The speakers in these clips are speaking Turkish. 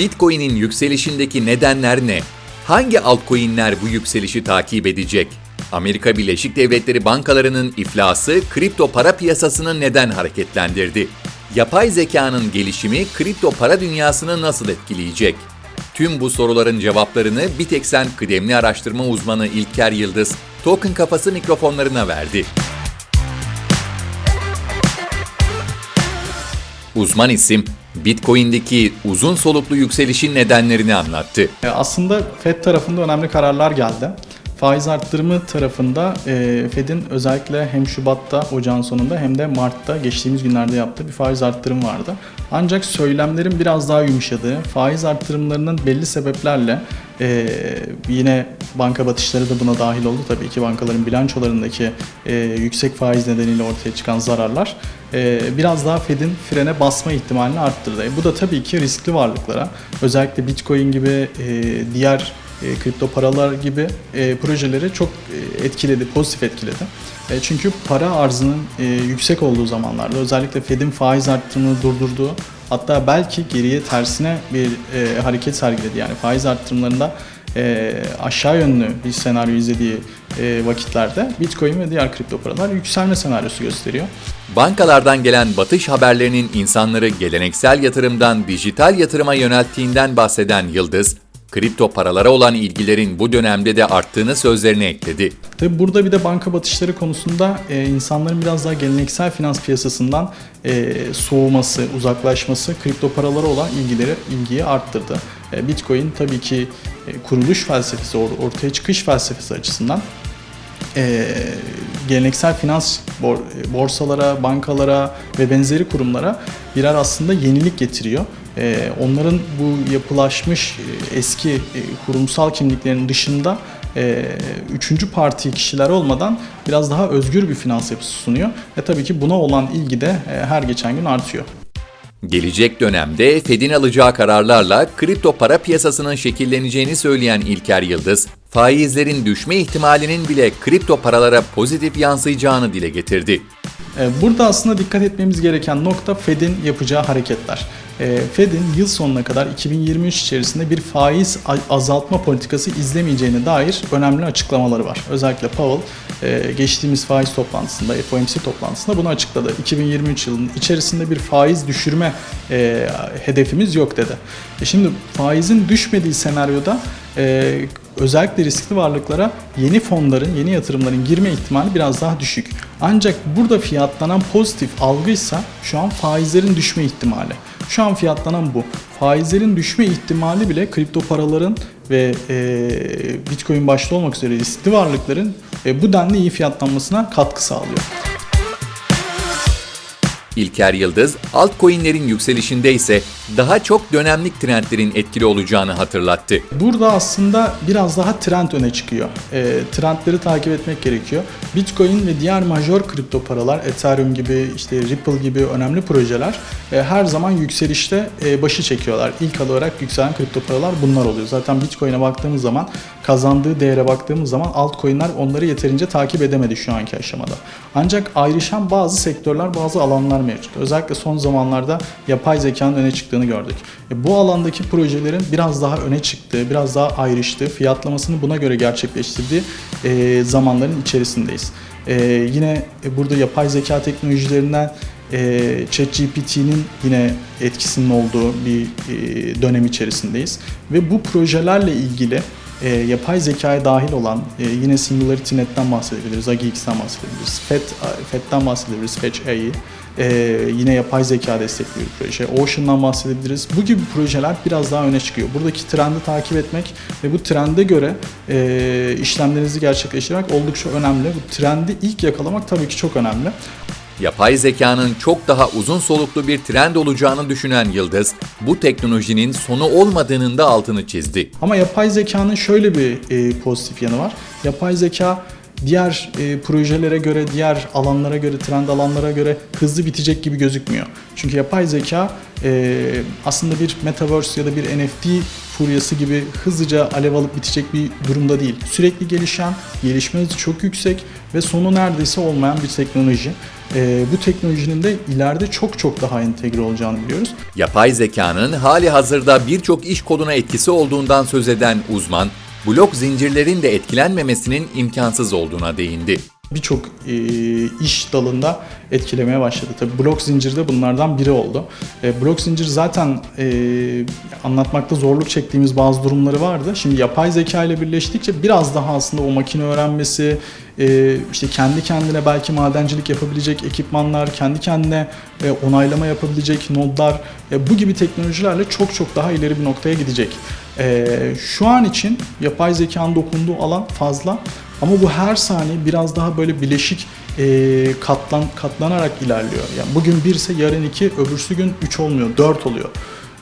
Bitcoin'in yükselişindeki nedenler ne? Hangi altcoin'ler bu yükselişi takip edecek? Amerika Birleşik Devletleri bankalarının iflası kripto para piyasasını neden hareketlendirdi? Yapay zekanın gelişimi kripto para dünyasını nasıl etkileyecek? Tüm bu soruların cevaplarını Bitexen kıdemli araştırma uzmanı İlker Yıldız, Token Kafası mikrofonlarına verdi. Uzman isim, Bitcoin'deki uzun soluklu yükselişin nedenlerini anlattı. E, Aslında Fed tarafında önemli kararlar geldi. Faiz arttırımı tarafında e, Fed'in özellikle hem Şubat'ta, ocağın sonunda hem de Mart'ta geçtiğimiz günlerde yaptığı bir faiz arttırımı vardı. Ancak söylemlerin biraz daha yumuşadığı, faiz arttırımlarının belli sebeplerle e, yine banka batışları da buna dahil oldu tabii ki bankaların bilançolarındaki yüksek faiz nedeniyle ortaya çıkan zararlar biraz daha Fed'in frene basma ihtimalini arttırdı. E, bu da tabii ki riskli varlıklara özellikle Bitcoin gibi e, diğer e, kripto paralar gibi projeleri çok etkiledi, pozitif etkiledi. Çünkü para arzının yüksek olduğu zamanlarda özellikle Fed'in faiz arttırımını durdurduğu hatta belki geriye tersine bir hareket sergiledi. Yani faiz arttırımlarında e, aşağı yönlü bir senaryo izlediği e, vakitlerde Bitcoin ve diğer kripto paralar yükselme senaryosu gösteriyor. Bankalardan gelen batış haberlerinin insanları geleneksel yatırımdan dijital yatırıma yönelttiğinden bahseden Yıldız, kripto paralara olan ilgilerin bu dönemde de arttığını sözlerine ekledi. Tabi burada bir de banka batışları konusunda e, insanların biraz daha geleneksel finans piyasasından e, soğuması, uzaklaşması kripto paralara olan ilgileri ilgiyi arttırdı. E, Bitcoin tabii ki kuruluş felsefesi, or- ortaya çıkış felsefesi açısından e, geleneksel finans bor- borsalara, bankalara ve benzeri kurumlara birer aslında yenilik getiriyor. E, onların bu yapılaşmış e, eski e, kurumsal kimliklerin dışında e, üçüncü parti kişiler olmadan biraz daha özgür bir finans yapısı sunuyor. Ve tabii ki buna olan ilgi de e, her geçen gün artıyor. Gelecek dönemde Fed'in alacağı kararlarla kripto para piyasasının şekilleneceğini söyleyen İlker Yıldız, faizlerin düşme ihtimalinin bile kripto paralara pozitif yansıyacağını dile getirdi. E, Burada aslında dikkat etmemiz gereken nokta Fed'in yapacağı hareketler. E, Fed'in yıl sonuna kadar 2023 içerisinde bir faiz azaltma politikası izlemeyeceğine dair önemli açıklamaları var. Özellikle Powell e, geçtiğimiz faiz toplantısında, FOMC toplantısında bunu açıkladı. 2023 yılının içerisinde bir faiz düşürme e, hedefimiz yok dedi. E Şimdi faizin düşmediği senaryoda e, özellikle riskli varlıklara yeni fonların, yeni yatırımların girme ihtimali biraz daha düşük. Ancak burada fiyatlanan pozitif algıysa şu an faizlerin düşme ihtimali. Şu an fiyatlanan bu. Faizlerin düşme ihtimali bile kripto paraların ve e, Bitcoin başta olmak üzere riskli varlıkların e, bu denli iyi fiyatlanmasına katkı sağlıyor. İlker Yıldız, altcoin'lerin yükselişinde ise daha çok dönemlik trendlerin etkili olacağını hatırlattı. Burada aslında biraz daha trend öne çıkıyor. E, trendleri takip etmek gerekiyor. Bitcoin ve diğer major kripto paralar, Ethereum gibi, işte Ripple gibi önemli projeler e, her zaman yükselişte e, başı çekiyorlar. İlk olarak yükselen kripto paralar bunlar oluyor. Zaten Bitcoin'e baktığımız zaman, kazandığı değere baktığımız zaman altcoin'ler onları yeterince takip edemedi şu anki aşamada. Ancak ayrışan bazı sektörler, bazı alanlar mevcut. Özellikle son zamanlarda yapay zekanın öne çıktığını gördük. E, bu alandaki projelerin biraz daha öne çıktığı, biraz daha ayrıştığı, fiyatlamasını buna göre gerçekleştirdiği e, zamanların içerisindeyiz. E, yine e, burada yapay zeka teknolojilerinden e, ChatGPT'nin yine etkisinin olduğu bir e, dönem içerisindeyiz. Ve bu projelerle ilgili e, yapay zekaya dahil olan e, yine Singularity Net'ten bahsedebiliriz, AgiX'ten bahsedebiliriz, FET, FET'ten bahsedebiliriz, Fetch AI, e, yine yapay zeka destekli bir proje, Ocean'dan bahsedebiliriz. Bu gibi projeler biraz daha öne çıkıyor. Buradaki trendi takip etmek ve bu trende göre e, işlemlerinizi gerçekleştirmek oldukça önemli. Bu trendi ilk yakalamak tabii ki çok önemli. Yapay zekanın çok daha uzun soluklu bir trend olacağını düşünen Yıldız, bu teknolojinin sonu olmadığının da altını çizdi. Ama yapay zekanın şöyle bir e, pozitif yanı var. Yapay zeka diğer e, projelere göre, diğer alanlara göre, trend alanlara göre hızlı bitecek gibi gözükmüyor. Çünkü yapay zeka e, aslında bir metaverse ya da bir NFT furyası gibi hızlıca alev alıp bitecek bir durumda değil. Sürekli gelişen, gelişme hızı çok yüksek ve sonu neredeyse olmayan bir teknoloji. E, bu teknolojinin de ileride çok çok daha entegre olacağını biliyoruz. Yapay zekanın hali hazırda birçok iş koluna etkisi olduğundan söz eden uzman, blok zincirlerin de etkilenmemesinin imkansız olduğuna değindi. Birçok e, iş dalında etkilemeye başladı. Tabii blok zinciri de bunlardan biri oldu. E, blok zincir zaten e, anlatmakta zorluk çektiğimiz bazı durumları vardı. Şimdi yapay zeka ile birleştikçe biraz daha aslında o makine öğrenmesi, e, işte kendi kendine belki madencilik yapabilecek ekipmanlar, kendi kendine e, onaylama yapabilecek nodlar, e, bu gibi teknolojilerle çok çok daha ileri bir noktaya gidecek. E, şu an için yapay zekanın dokunduğu alan fazla ama bu her saniye biraz daha böyle bileşik e, katlan katlanarak ilerliyor. Yani bugün 1 ise yarın 2, öbürsü gün 3 olmuyor, 4 oluyor.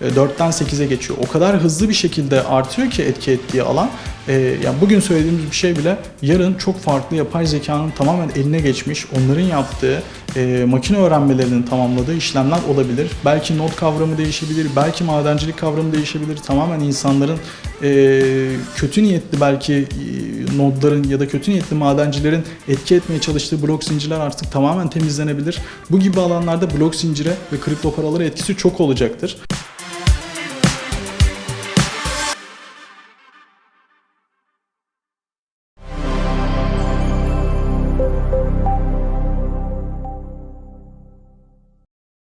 E, 4'ten 8'e geçiyor. O kadar hızlı bir şekilde artıyor ki etki ettiği alan. E, yani bugün söylediğimiz bir şey bile yarın çok farklı yapay zekanın tamamen eline geçmiş, onların yaptığı e, makine öğrenmelerinin tamamladığı işlemler olabilir. Belki not kavramı değişebilir, belki madencilik kavramı değişebilir. Tamamen insanların e, kötü niyetli belki nodların ya da kötü niyetli madencilerin etki etmeye çalıştığı blok zincirler artık tamamen temizlenebilir. Bu gibi alanlarda blok zincire ve kripto paralara etkisi çok olacaktır.